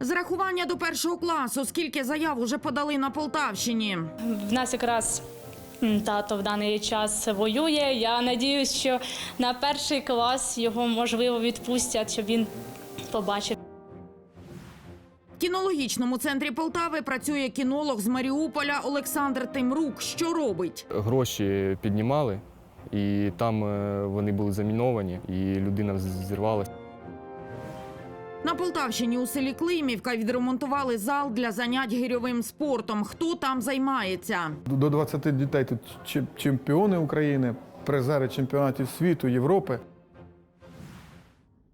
Зарахування до першого класу. Скільки заяв уже подали на Полтавщині? В нас якраз тато в даний час воює. Я надіюсь, що на перший клас його можливо відпустять, щоб він побачив. В кінологічному центрі Полтави працює кінолог з Маріуполя Олександр Тимрук. Що робить? Гроші піднімали, і там е, вони були заміновані, і людина зірвалася. Полтавщині у селі Климівка відремонтували зал для занять гірьовим спортом. Хто там займається? До 20 дітей тут чемпіони України, призери чемпіонатів світу, Європи.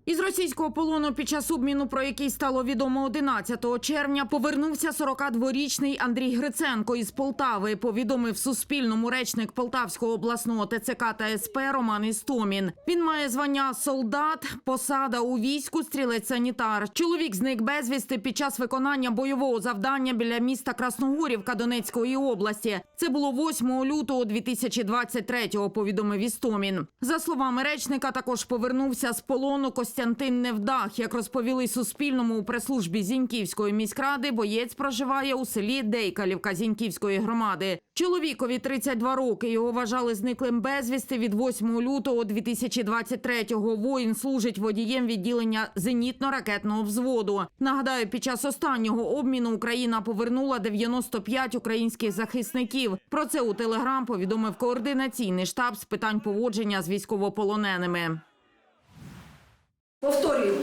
Із російського полону під час обміну, про який стало відомо 11 червня, повернувся 42-річний Андрій Гриценко із Полтави. Повідомив Суспільному речник Полтавського обласного ТЦК та СП Роман Істомін. Він має звання солдат, посада у війську, стрілець-санітар. Чоловік зник безвісти під час виконання бойового завдання біля міста Красногорівка Донецької області. Це було 8 лютого 2023-го, повідомив Істомін. За словами речника, також повернувся з полону Костянтин Невдах. Як розповіли Суспільному у прес-службі Зіньківської міськради, боєць проживає у селі Дейкалівка Зіньківської громади. Чоловікові 32 роки. Його вважали зниклим безвісти від 8 лютого 2023-го. Воїн служить водієм відділення зенітно-ракетного взводу. Нагадаю, під час останнього обміну Україна повернула 95 українських захисників. Про це у телеграм повідомив координаційний штаб з питань поводження з військовополоненими. Повторюю,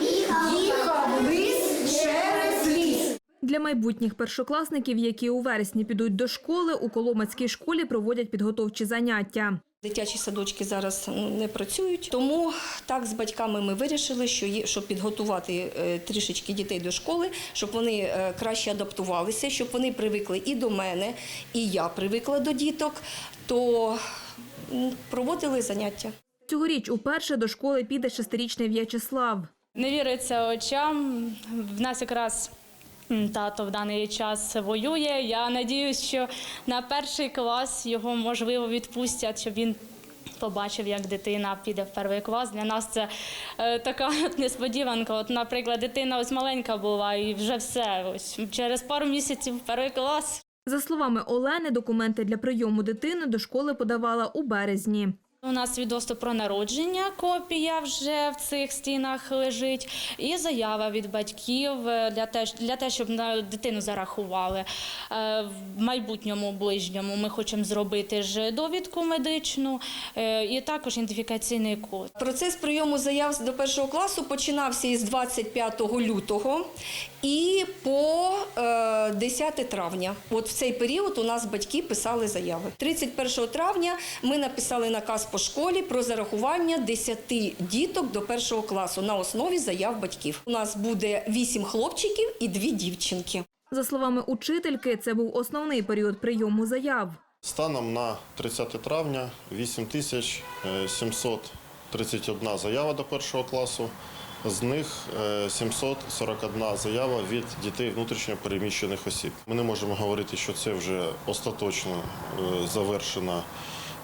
їхав лис через ліс. Для майбутніх першокласників, які у вересні підуть до школи, у Коломацькій школі проводять підготовчі заняття. Дитячі садочки зараз не працюють, тому так з батьками ми вирішили, що є, щоб підготувати е, трішечки дітей до школи, щоб вони е, краще адаптувалися, щоб вони привикли і до мене, і я привикла до діток, то проводили заняття. Цьогоріч уперше до школи піде шестирічний В'ячеслав. Не віриться очам. В нас якраз тато в даний час воює. Я надіюсь, що на перший клас його можливо відпустять, щоб він. Побачив, як дитина піде в перший клас. Для нас це е, така несподіванка. От, наприклад, дитина ось маленька була, і вже все. Ось через пару місяців в перший клас. За словами Олени, документи для прийому дитини до школи подавала у березні. У нас свідоцтво про народження, копія вже в цих стінах лежить, і заява від батьків е, для те, для те, щоб на дитину зарахували. Е, В майбутньому ближньому ми хочемо зробити ж довідку медичну е, і також ідентифікаційний код. Процес прийому заяв до першого класу починався із 25 лютого і по е, 10 травня. От в цей період у нас батьки писали заяви. 31 травня ми написали наказ по школі про зарахування 10 діток до першого класу на основі заяв батьків. У нас буде 8 хлопчиків і 2 дівчинки. За словами учительки, це був основний період прийому заяв. Станом на 30 травня 8731 заява до першого класу. З них е, 741 заява від дітей внутрішньо переміщених осіб. Ми не можемо говорити, що це вже остаточно е, завершена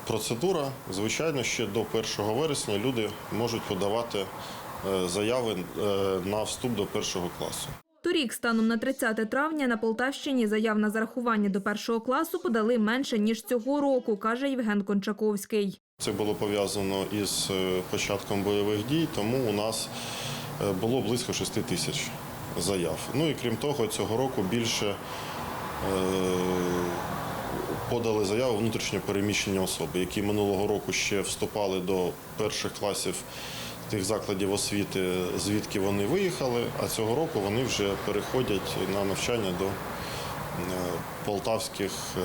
процедура. Звичайно, ще до 1 вересня люди можуть подавати е, заяви е, на вступ до першого класу. Торік, станом на 30 травня, на Полтавщині заяв на зарахування до першого класу подали менше ніж цього року, каже Євген Кончаковський. Це було пов'язано із е, початком бойових дій, тому у нас було близько 6 тисяч заяв. Ну і крім того, цього року більше е, подали заяву внутрішньо переміщені особи, які минулого року ще вступали до перших класів тих закладів освіти, звідки вони виїхали, а цього року вони вже переходять на навчання до е, полтавських е,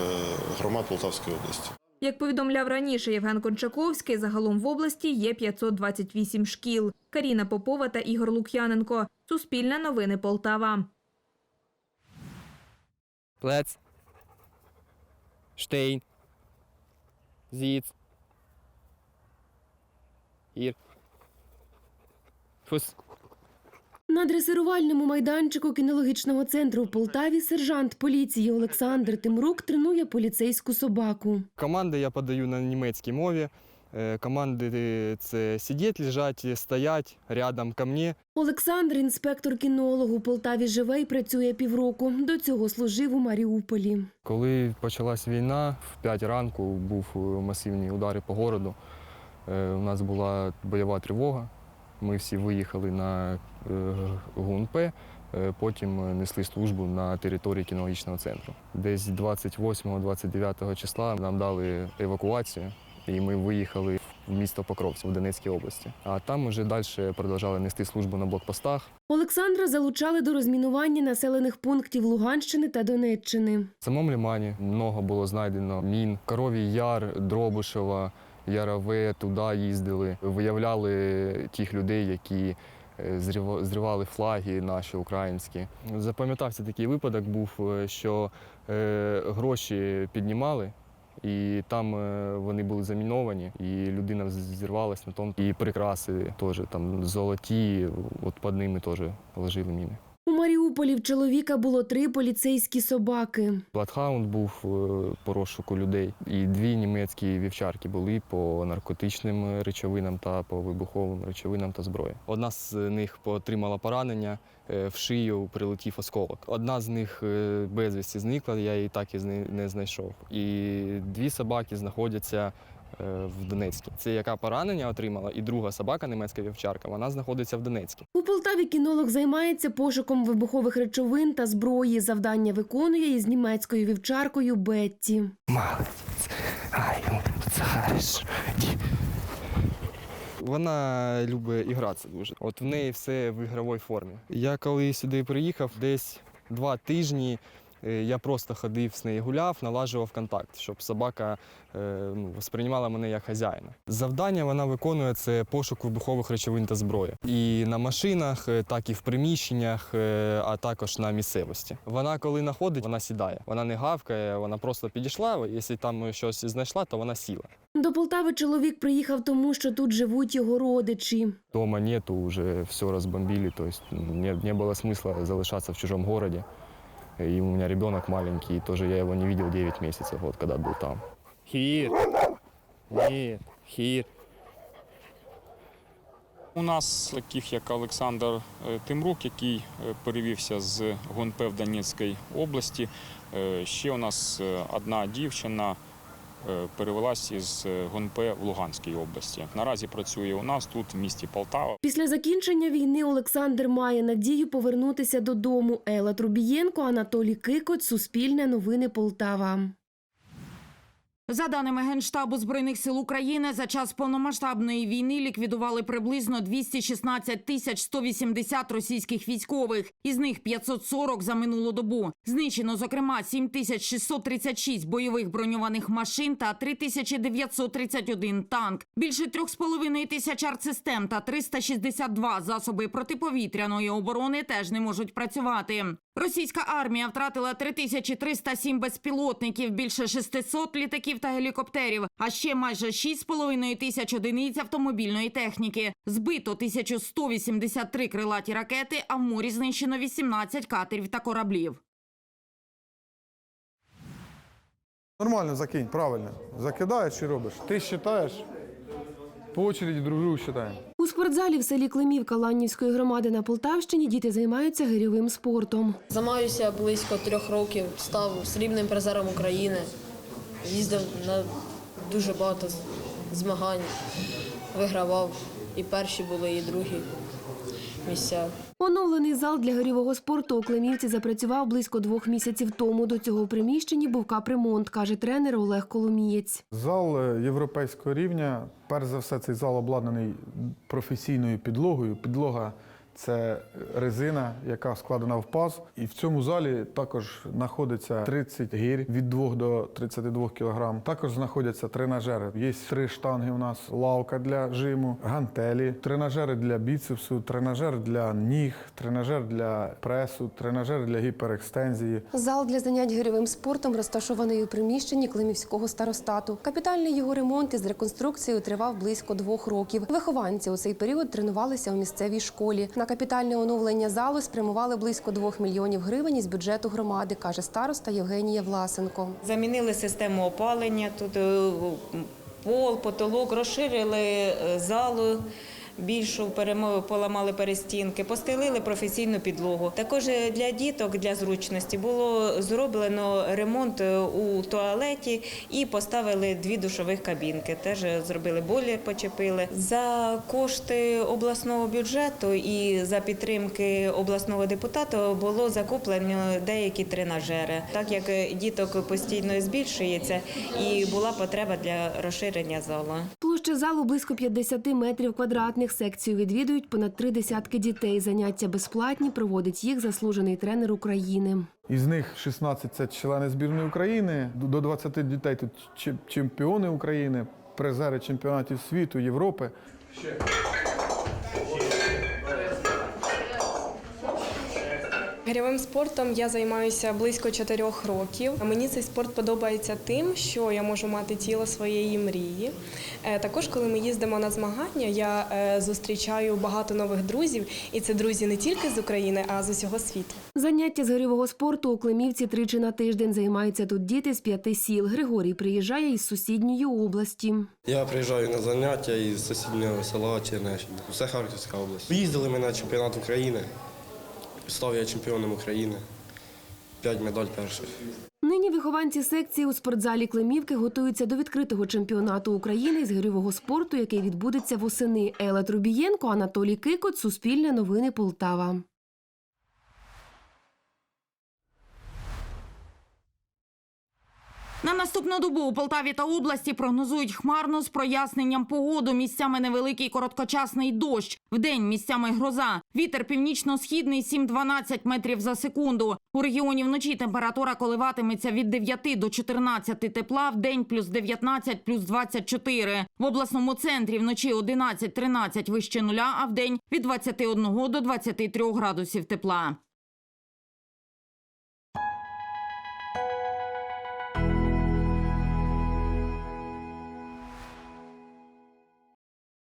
громад Полтавської області. Як повідомляв раніше Євген Кончаковський, загалом в області є 528 шкіл. Каріна Попова та Ігор Лук'яненко. Суспільне новини Полтава. Плец, Штейн, Зіц, Ір. Фус. На дресирувальному майданчику кінологічного центру в Полтаві сержант поліції Олександр Тимрук тренує поліцейську собаку. Команди я подаю на німецькій мові. Е, Команди це сидіть, лежать, стоять рядом ко мені. Олександр, інспектор кінолог у Полтаві живе і працює півроку. До цього служив у Маріуполі. Коли почалась війна, в 5 ранку був е, масивні удари по городу. Е, У нас була бойова тривога. Ми всі виїхали на е, ГУНП, е, потім е, несли службу на території кінологічного центру. Десь 28-29 числа нам дали евакуацію, і ми виїхали в місто Покровськ в Донецькій області. А там вже далі продовжали нести службу на блокпостах. Олександра залучали до розмінування населених пунктів Луганщини та Донеччини. В самому лімані много було знайдено мін. Коровій яр, Дробишева, Ярове, туди їздили. Виявляли тих людей, які е, зрива- зривали флаги наші українські. Запам'ятався такий випадок був, е, що е, гроші піднімали. І там е, вони були заміновані, і людина зірвалась на тому. І прикраси теж там золоті, от під ними теж лежали міни. У Маріуполі в чоловіка було три поліцейські собаки. Бладхаунд був е, по розшуку людей, і дві німецькі вівчарки були по наркотичним речовинам та по вибуховим речовинам та зброї. Одна з них отримала поранення е, в шию, прилетів осколок. Одна з них е, безвісті зникла, я її так і не знайшов. І дві собаки знаходяться. Е, В Донецьку. Це яка поранення отримала, і друга собака, немецька вівчарка, вона знаходиться в Донецьку. У Полтаві кінолог займається пошуком вибухових речовин та зброї. Завдання виконує із німецькою вівчаркою Бетті. Молодець. Ай, це хорошо. Вона любить ігратися дуже. От в неї все в ігровій формі. Я коли сюди приїхав, десь два тижні я просто ходив з нею гуляв, налажував контакт, щоб собака е, ну, сприймала мене як хазяїна. Завдання вона виконує це пошук вибухових речовин та зброї. І на машинах, е, так і в приміщеннях, е, а також на місцевості. Вона, коли знаходить, вона сідає. Вона не гавкає, вона просто підійшла. Якщо там щось знайшла, то вона сіла. До Полтави чоловік приїхав тому, що тут живуть його родичі. Дома нету, уже все разбомбили, то есть не, не было смысла залишаться в чужом городе. И у меня ребенок маленький, тоже я его не видел 9 месяцев, вот когда был там. Хир! Нет, хир. У нас таких як Олександр е, Тимрук, який е, перевівся з ГУНП в Донецькій області. Е, Ще у нас одна дівчина перевелась із Гонпе в Луганській області. Наразі працює у нас тут, в місті Полтава. Після закінчення війни Олександр має надію повернутися додому. Ела Трубієнко, Анатолій Кикоць, Суспільне новини Полтава. За даними Генштабу Збройних сил України, за час повномасштабної війни ліквідували приблизно 216 тисяч 180 російських військових, із них 540 за минулу добу. Знищено, зокрема, 7 тисяч 636 бойових броньованих машин та 3931 танк. Більше 3,5 тисяч артсистем та 362 засоби протиповітряної оборони теж не можуть працювати. Російська армія втратила 3307 безпілотників, більше 600 літаків та гелікоптерів, а ще майже 6,5 тисяч одиниць автомобільної техніки. Збито 1183 крилаті ракети, а в морі знищено 18 катерів та кораблів. Нормально закинь, правильно. Закидаєш чи робиш? Ти считаєш, по очереді друг другу. У спортзалі в селі Климівка Ланнівської громади на Полтавщині діти займаються гирьовим спортом. Займаюся близько трьох років, став срібним призером України, їздив на дуже багато змагань, вигравав і перші були, і другі місця. Оновлений зал для горівого спорту у Климівці запрацював близько двох місяців тому. До цього в приміщенні був капремонт, каже тренер Олег Коломієць. Зал е, європейського рівня. Перш за все, цей зал обладнаний професійною підлогою. Підлога це резина, яка складена в паз. І в цьому залі також знаходиться 30 гір від 2 до 32 кг. Також знаходяться тренажери. Є три штанги у нас, лавка для жиму, гантелі, тренажери для біцепсу, тренажер для ніг, тренажер для пресу, тренажер для гіперекстензії. Зал для занять гирьовим спортом розташований у приміщенні Климівського старостату. Капітальний його ремонт із реконструкцією тривав близько двох років. Вихованці у цей період тренувалися у місцевій школі. На капітальне оновлення залу спрямували близько двох мільйонів гривень із бюджету громади, каже староста Євгенія Власенко. Замінили систему опалення. Тут е, пол, потолок, розширили е, залу. Більшу перемо- поламали перестінки, постелили професійну підлогу. Також е, для діток для зручності було зроблено ремонт е, у туалеті і поставили дві душових кабінки. Теж е, зробили болі, почепили за кошти обласного бюджету і за підтримки обласного депутата було закуплено деякі тренажери, так як діток постійно збільшується, і була потреба для розширення зала. Площа залу близько 50 метрів квадратних. Секцію відвідують понад три десятки дітей. Заняття безплатні, проводить їх заслужений тренер України. Із них 16 – це члени збірної України, до 20 дітей тут чем- чемпіони України, призери чемпіонатів світу, Європи. Гирьовим спортом я займаюся близько чотирьох років. Мені цей спорт подобається тим, що я можу мати тіло своєї мрії. Е, Також, коли ми їздимо на змагання, я е, зустрічаю багато нових друзів, і це друзі не тільки з України, а з усього світу. Заняття з гирьового спорту у Климівці тричі на тиждень. Займаються тут діти з п'яти сіл. Григорій приїжджає із сусідньої області. Я приїжджаю на заняття із сусіднього села Чернешин. Це Харківська область. Їздили ми на чемпіонат України. Став я чемпіоном України. П'ять медаль перших. Нині вихованці секції у спортзалі Климівки готуються до відкритого чемпіонату України з гирьового спорту, який відбудеться восени. Ела Трубієнко, Анатолій Кикот, Суспільне новини Полтава. Наступну добу у Полтаві та області прогнозують хмарно з проясненням погоду. Місцями невеликий короткочасний дощ. Вдень місцями гроза. Вітер північно-східний 7-12 метрів за секунду. У регіоні вночі температура коливатиметься від 9 до 14 тепла, вдень плюс 19, плюс 24. В обласному центрі вночі 11-13 вище нуля, а вдень від 21 до 23 градусів тепла.